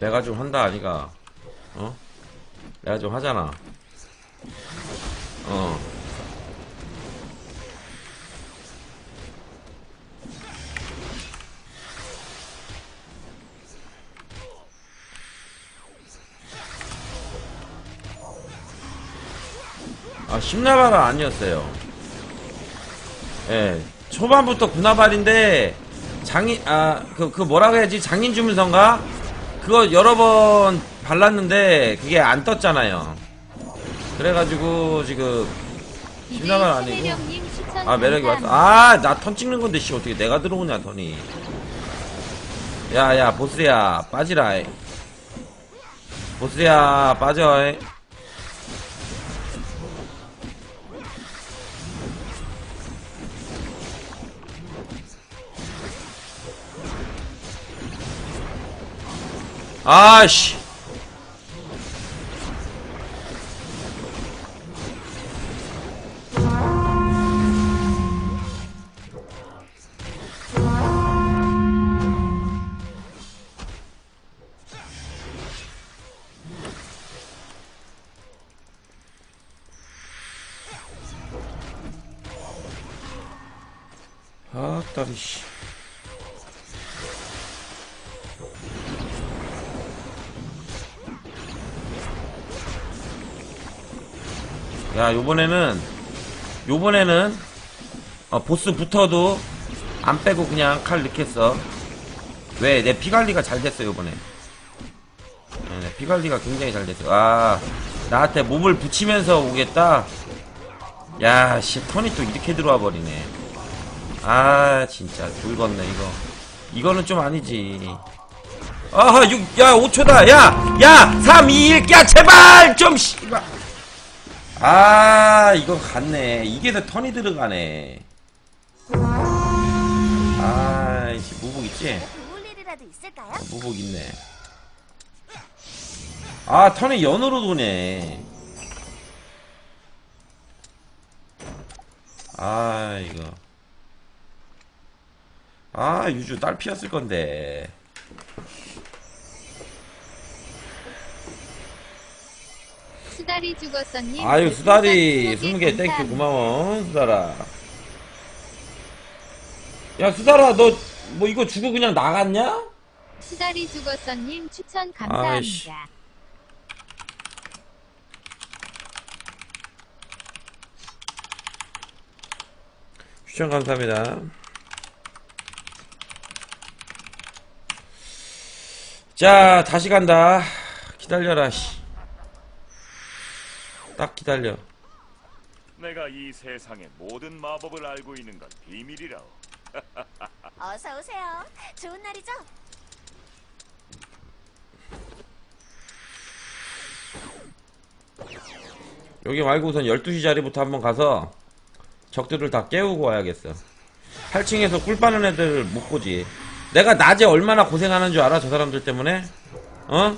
내가 좀 한다 아니가 어? 내가 좀 하잖아 어 아, 심나발은 아니었어요. 예, 초반부터 군나발인데, 장인, 아, 그, 그 뭐라고 해야지? 장인 주문선가? 그거 여러 번 발랐는데, 그게 안 떴잖아요. 그래가지고, 지금, 심나발 아니고. 아, 매력이 왔어. 감사합니다. 아, 나 턴 찍는 건데, 씨, 어떻게 내가 들어오냐, 턴이. 야, 야, 보스야, 빠지라, 이. 보스야, 빠져, 아씨. 아, 딸이 씨. 야, 요번에는, 요번에는, 어, 보스 붙어도 안 빼고 그냥 칼 넣겠어. 왜? 내 피관리가 잘 됐어, 요번에. 네, 내 피관리가 굉장히 잘 됐어. 아, 나한테 몸을 붙이면서 오겠다? 야, 씨, 턴이 또 이렇게 들어와 버리네. 아, 진짜, 굵었네, 이거. 이거는 좀 아니지. 아하, 6, 야, 5초다, 야! 야! 3, 2, 1, 야, 제발! 좀, 씨발! 아 이거 갔네. 이게 더 턴이 들어가네. 아이씨 무복 있지? 어, 무복 있네. 아 턴이 연으로 도네. 아 이거. 아 유주 딸 피었을 건데 수다리 죽었어님. 아유 수다리 별풍선 20개 땡큐. 고마워 수다라 야 수다라 너뭐 이거 주고 그냥 나갔냐? 수다리 죽었어님 추천 아이씨. 감사합니다. 추천 감사합니다 자 다시 간다 기다려라 씨. 딱 기다려 내가 이 세상의 모든 마법을 알고 있는 건 비밀이라오. 어서 오세요. 좋은 날이죠? 여기 말고 우선 12시 자리부터 한번 가서 적들을 다 깨우고 와야겠어 8층에서 꿀 빠는 애들 못 보지 내가 낮에 얼마나 고생하는 줄 알아 저 사람들 때문에 어?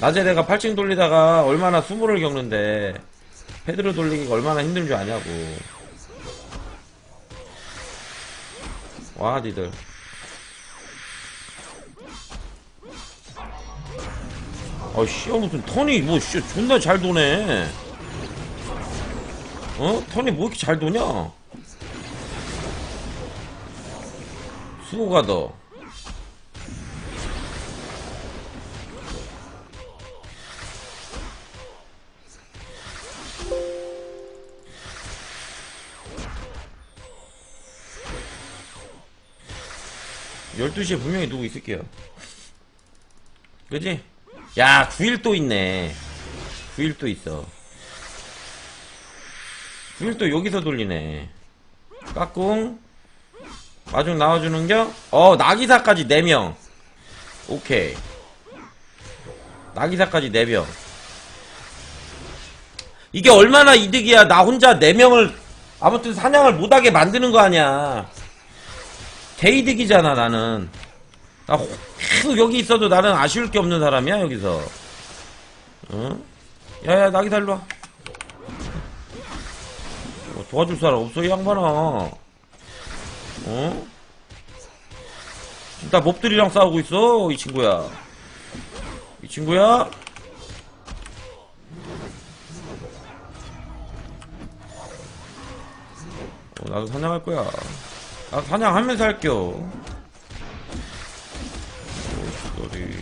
낮에 내가 8층 돌리다가 얼마나 수모를 겪는데 패드를 돌리기가 얼마나 힘든 줄 아냐고. 와 니들. 아씨 무슨 턴이 뭐 씨 존나 잘 도네. 어? 턴이 뭐 이렇게 잘 도냐? 수고가 더 열두 시에 분명히 누구 있을게요. 그지? 야 9일 또 있네. 9일 또 있어. 9일 또 여기서 돌리네. 까꿍. 마중 나와주는겨? 어 나기사까지 4명. 오케이. 나기사까지 4명. 이게 얼마나 이득이야. 나 혼자 4명을 아무튼 사냥을 못하게 만드는 거 아니야 개이득이잖아 나는 나 호- 계속 여기 있어도 나는 아쉬울 게 없는 사람이야 여기서 응? 야야 나기사 일로와 어, 도와줄 사람 없어 이 양반아 어? 지금 나 몹들이랑 싸우고 있어 이 친구야 이 친구야? 어, 나도 사냥할 거야. 나 사냥하면서 할게요. 오, 소리.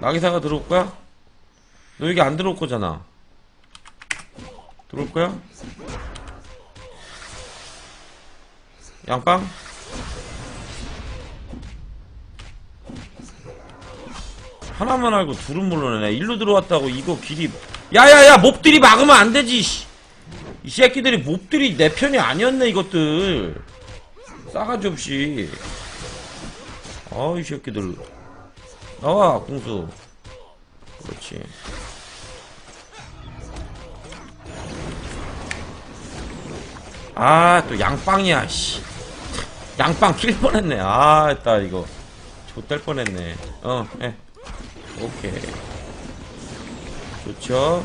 나기사가 들어올 거야? 너 여기 안 들어올 거잖아. 들어올 거야? 양빵? 하나만 알고 둘은 몰라내. 일로 들어왔다고 이거 길이. 야야야 몹들이 막으면 안 되지. 씨. 이 새끼들이 몹들이 내 편이 아니었네 이것들. 싸가지 없이. 아이 새끼들. 나와 공수. 그렇지. 아, 또 양빵이야, 씨. 양빵 킬 뻔했네. 아, 따 이거. 좆될 뻔했네. 어, 예. 오케이. 좋죠.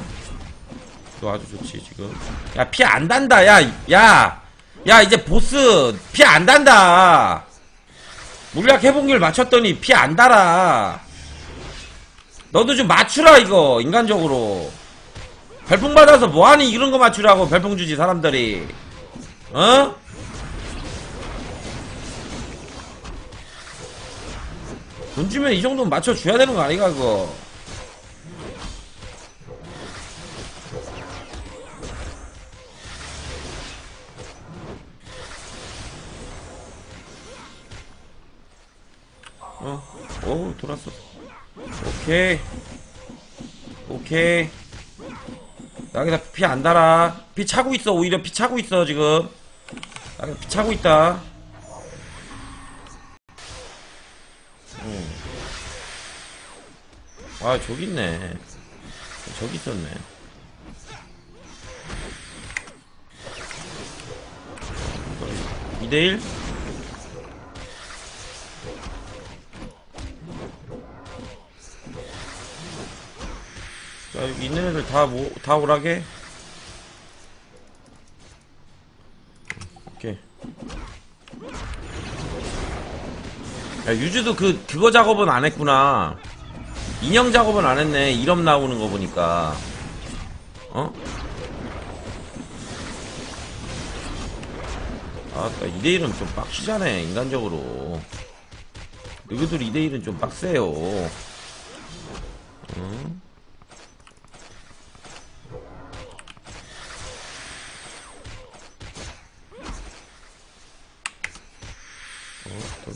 또 아주 좋지, 지금. 야, 피 안 단다, 야, 야. 야, 이제 보스, 피 안 단다. 물약 회복률 맞췄더니 피 안 달아. 너도 좀 맞추라, 이거, 인간적으로. 별풍 받아서 뭐하니, 이런 거 맞추라고, 별풍 주지, 사람들이. 어? 돈 주면 이 정도는 맞춰줘야 되는 거 아니가 그거? 어? 오 돌았어. 오케이. 오케이. 나기다 피 안 달아. 피 차고 있어. 오히려 피 차고 있어 지금. 나기다 피 차고 있다 아 저기 있네. 저기 있었네. 이대일? 자 있는 애들 다, 모, 다 오라게? 오케이. 야 유주도 그 그거 작업은 안 했구나 인형 작업은 안 했네 이름 나오는 거 보니까 어? 아까 2대1은 좀 빡시잖아 인간적으로 너희들 2대1은 좀 빡세요 응? 어. 어, 또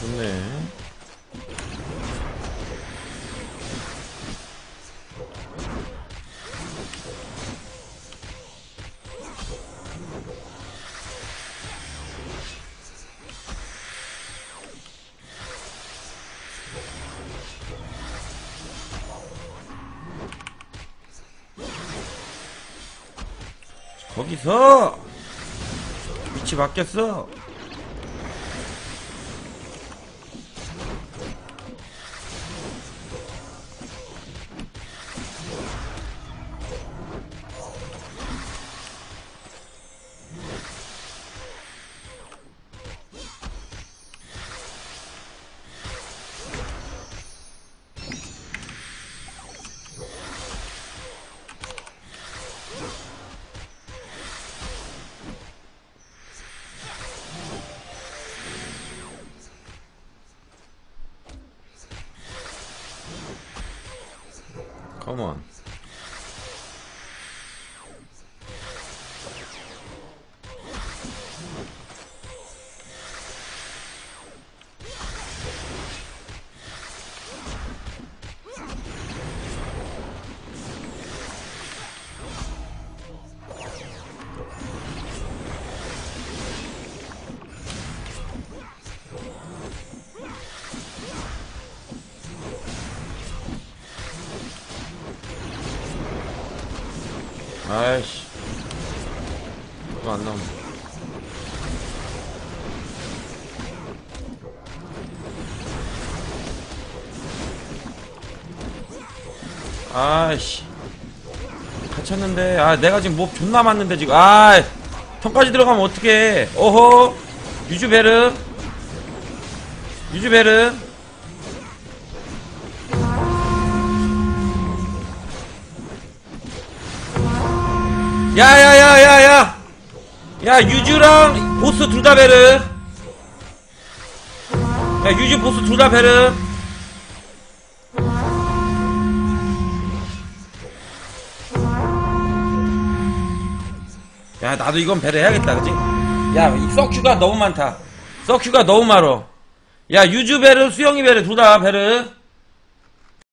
좋네. 거기서 위치 바뀌었어. 컴온. 아이씨. 나도 안 나오네. 아이씨. 갇혔는데, 아, 내가 지금 몹 존나 맞는데, 지금. 아, 턴까지 들어가면 어떡해. 오호. 유주베르. 유주베르. 야야야야야. 야 유주랑 보스 둘 다 베르. 야 유주 보스 둘 다 베르. 야 나도 이건 베르 해야겠다 그치 야이 서큐가 너무 많다. 서큐가 너무 많어 야 유주 베르 수영이 베르 둘 다 베르